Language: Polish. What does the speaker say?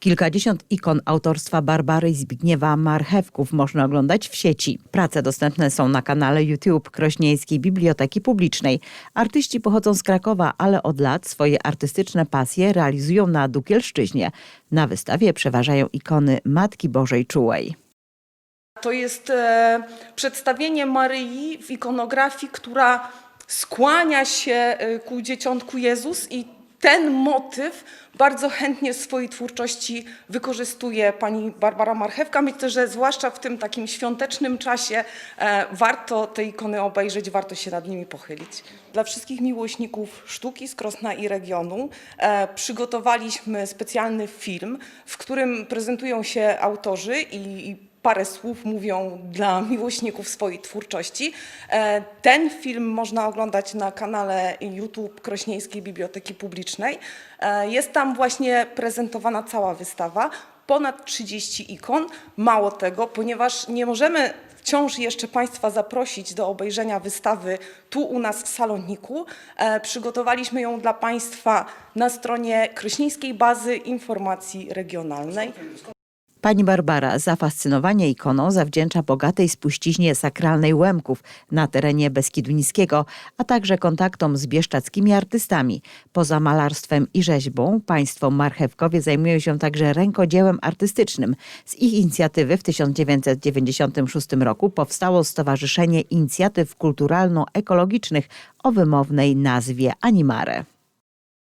Kilkadziesiąt ikon autorstwa Barbary Zbigniewa Marchewków można oglądać w sieci. Prace dostępne są na kanale YouTube Krośnieńskiej Biblioteki Publicznej. Artyści pochodzą z Krakowa, ale od lat swoje artystyczne pasje realizują na Dukielszczyźnie. Na wystawie przeważają ikony Matki Bożej Czułej. To jest e, przedstawienie Maryi w ikonografii, która skłania się e, ku dzieciątku Jezus i ten motyw bardzo chętnie w swojej twórczości wykorzystuje pani Barbara Marchewka. Myślę, że zwłaszcza w tym takim świątecznym czasie e, warto te ikony obejrzeć, warto się nad nimi pochylić. Dla wszystkich miłośników sztuki z Krosna i regionu e, przygotowaliśmy specjalny film, w którym prezentują się autorzy i, i parę słów mówią dla miłośników swojej twórczości. E, Ten film można oglądać na kanale YouTube Krośnieńskiej Biblioteki Publicznej. E, Jest tam właśnie prezentowana cała wystawa, ponad 30 ikon. Mało tego, ponieważ nie możemy wciąż jeszcze Państwa zaprosić do obejrzenia wystawy tu u nas w Saloniku. E, Przygotowaliśmy ją dla Państwa na stronie Krośnieńskiej Bazy Informacji Regionalnej. Pani Barbara zafascynowanie ikoną zawdzięcza bogatej spuściźnie sakralnej Łemków na terenie Beskidu Niskiego, a także kontaktom z bieszczadzkimi artystami. Poza malarstwem i rzeźbą państwo Marchewkowie zajmują się także rękodziełem artystycznym. Z ich inicjatywy w 1996 roku powstało Stowarzyszenie Inicjatyw Kulturalno-Ekologicznych o wymownej nazwie Animare.